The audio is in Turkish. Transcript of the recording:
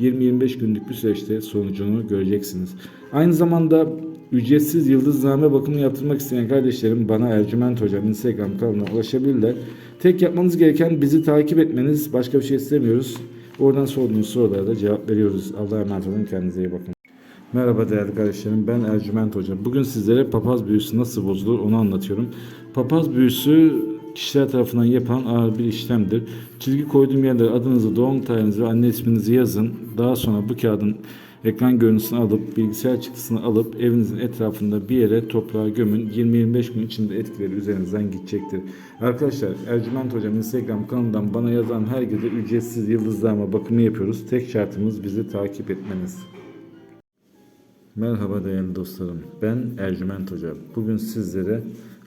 20-25 günlük bir süreçte sonucunu göreceksiniz. Aynı zamanda ücretsiz yıldızname bakımı yaptırmak isteyen kardeşlerim bana Ercüment Hocam Instagram kanalına ulaşabilirler. Tek yapmanız gereken bizi takip etmeniz. Başka bir şey istemiyoruz. Oradan sorduğunuz sorulara da cevap veriyoruz. Allah'a emanet olun. Kendinize iyi bakın. Merhaba değerli kardeşlerim. Ben Ercüment Hocam. Bugün sizlere papaz büyüsü nasıl bozulur onu anlatıyorum. Papaz büyüsü kişiler tarafından yapılan ağır bir işlemdir. Çizgi koyduğum yerlere adınızı, doğum tarihinizi ve anne isminizi yazın. Daha sonra bu kağıdın ekran görüntüsünü alıp, bilgisayar çıktısını alıp evinizin etrafında bir yere toprağa gömün. 20-25 gün içinde etkileri üzerinizden gidecektir. Arkadaşlar Ercüment Hocam Instagram kanalından bana yazan herkese ücretsiz yıldızlama bakımı yapıyoruz. Tek şartımız bizi takip etmeniz. Merhaba değerli dostlarım. Ben Ercüment Hoca. Bugün sizlere